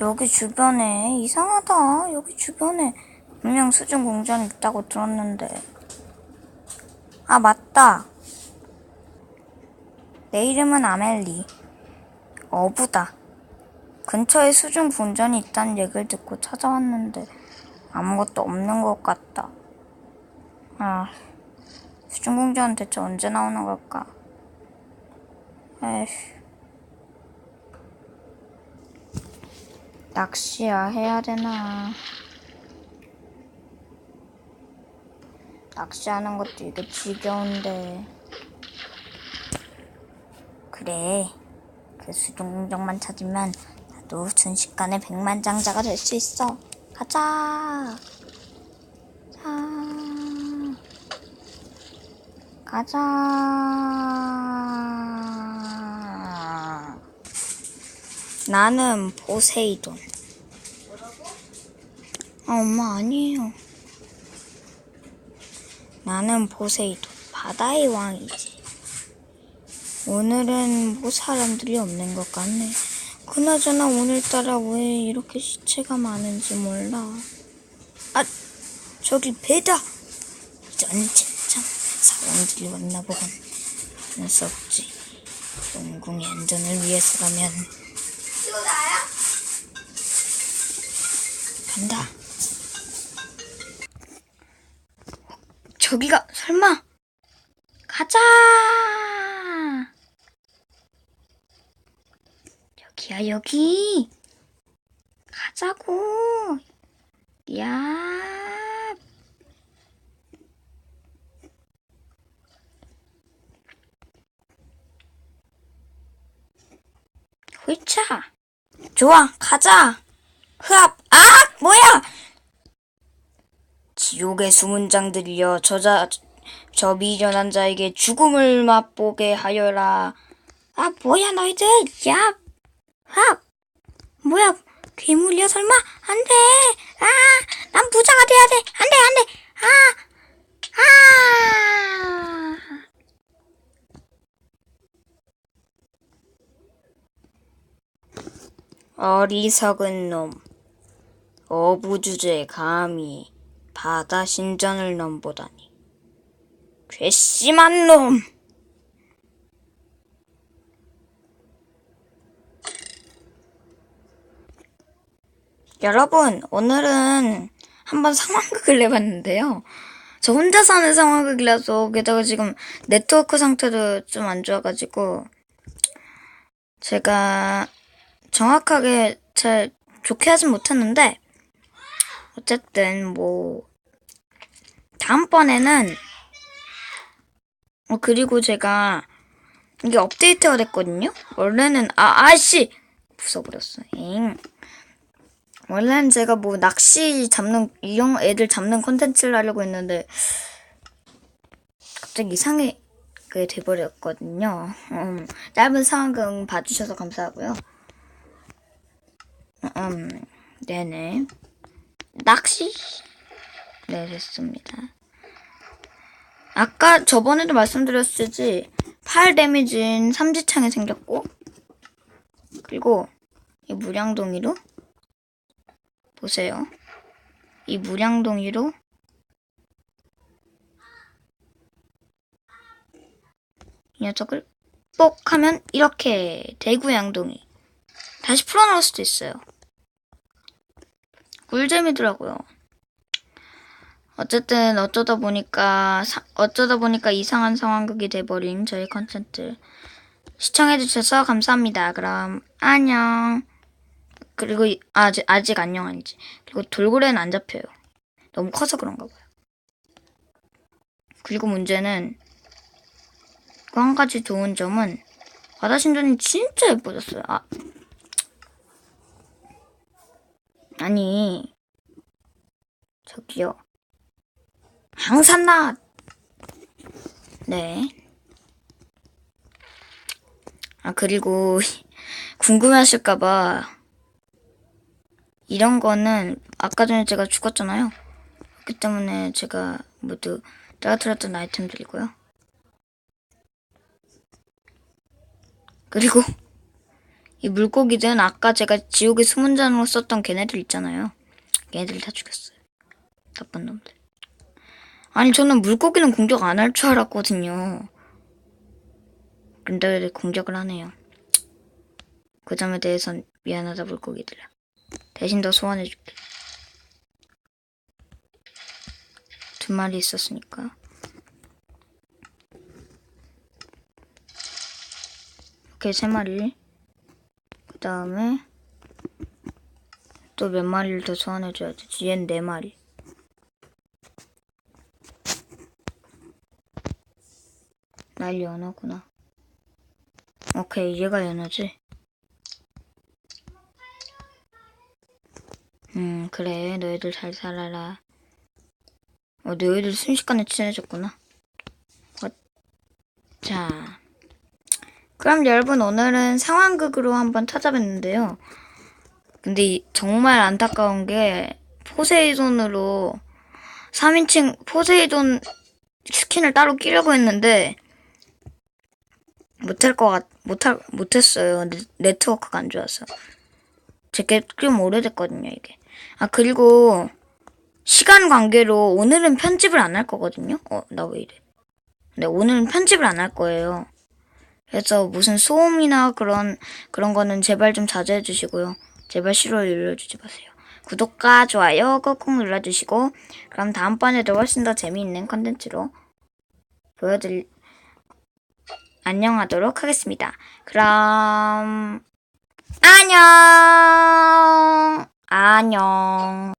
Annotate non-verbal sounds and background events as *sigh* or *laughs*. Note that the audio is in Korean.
여기 주변에 이상하다. 여기 주변에 분명 수중 공전이 있다고 들었는데. 아 맞다. 내 이름은 아멜리. 어부다. 근처에 수중 궁전이 있다는 얘기를 듣고 찾아왔는데 아무것도 없는 것 같다. 아, 수중 궁전은 대체 언제 나오는 걸까? 에휴. 낚시야 해야 되나? 낚시하는 것도 이게 지겨운데. 그래. 그 수중 공정만 찾으면 나도 순식간에 백만장자가 될 수 있어. 가자. 자. 가자. 나는 포세이돈. 아, 엄마 아니에요. 나는 포세이돈. 바다의 왕이지. 오늘은 뭐 사람들이 없는 것 같네. 그나저나 오늘따라 왜 이렇게 시체가 많은지 몰라. 아, 저기 배다. 이전 젠장 사람들이 왔나 보군. 수 없지. 영궁의 안전을 위해서라면 이거 나야? 간다. 저기가 설마 가자. 여기야 여기. 가자고. 야. 회차. 좋아, 가자. 흐압, 아, 뭐야? 지옥의 수문장들이여 저자 저 미련한 자에게 죽음을 맛보게 하여라. 아, 뭐야 너희들? 야, 아, 뭐야? 괴물이야 설마? 안 돼. 아, 난 부자가 돼야 돼. 안 돼, 안 돼. 아, 아. 어리석은 놈. 어부주제 감히 바다 신전을 넘보다니. 괘씸한 놈! 여러분, 오늘은 한번 상황극을 내봤는데요. 저 혼자 사는 상황극이라서, 게다가 지금 네트워크 상태도 좀 안 좋아가지고, 제가 정확하게 잘 좋게 하진 못했는데 어쨌든 뭐 다음번에는 어 그리고 제가 이게 업데이트가 됐거든요. 원래는 아 아씨 부숴버렸어. 잉. 원래는 제가 뭐 낚시 잡는 이런 애들 잡는 콘텐츠를 하려고 했는데 갑자기 이상하게 돼버렸거든요. 음, 짧은 상황극 봐주셔서 감사하고요. 음, 네네. 낚시? 네, 됐습니다. 아까 저번에도 말씀드렸을지, 8 데미지인 삼지창이 생겼고, 그리고 이 무량동이로, 보세요. 이 무량동이로, 이 녀석을 뽁 하면 이렇게 대구양동이 다시 풀어놓을 수도 있어요. 꿀잼이더라고요. 어쨌든 어쩌다 보니까 사- 어쩌다 보니까 이상한 상황극이 돼버린 저희 컨텐츠 시청해주셔서 감사합니다. 그럼 안녕. 그리고 이- 아직 아직 안녕 아니지. 그리고 돌고래는 안 잡혀요. 너무 커서 그런가 봐요. 그리고 문제는 그한 가지 좋은 점은 바다 신전이 진짜 예뻐졌어요. 아, 아니, 저기요. 항산나! 네. 아, 그리고, *laughs* 궁금해하실까봐, 이런 거는, 아까 전에 제가 죽었잖아요. 그렇기 때문에 제가 모두 떨어뜨렸던 아이템들이고요. 그리고, 이 물고기들은 아까 제가 지옥의 숨은 잔으로 썼던 걔네들 있잖아요. 걔네들 다 죽였어요. 나쁜 놈들. 아니 저는 물고기는 공격 안 할 줄 알았거든요. 근데 공격을 하네요. 그 점에 대해선 미안하다 물고기들아. 대신 더 소환해줄게. 두 마리 있었으니까. 이렇게 세 마리. 그 다음에 또 몇 마리를 더 소환해줘야 되지. 얘는 네 마리. 날 연어구나. 오케이, 얘가 연어지. 음, 그래. 너희들 잘 살아라. 어, 너희들 순식간에 친해졌구나. 어, 자. 그럼 여러분, 오늘은 상황극으로 한번 찾아봤는데요. 근데 이- 정말 안타까운 게, 포세이돈으로 3인칭 포세이돈 스킨을 따로 끼려고 했는데, 못할 것 같, 못할, 못했어요. 네, 네트워크가 안 좋아서. 제게 좀 오래됐거든요, 이게. 아, 그리고, 시간 관계로 오늘은 편집을 안 할 거거든요? 어, 나 왜 이래. 네, 오늘은 편집을 안 할 거예요. 그래서 무슨 소음이나 그런, 그런 거는 제발 좀 자제해 주시고요. 제발 싫어요 눌러주지 마세요. 구독과 좋아요 꾹꾹 눌러주시고, 그럼 다음번에도 훨씬 더 재미있는 컨텐츠로 보여드릴, 안녕하도록 하겠습니다. 그럼, 안녕! 안녕.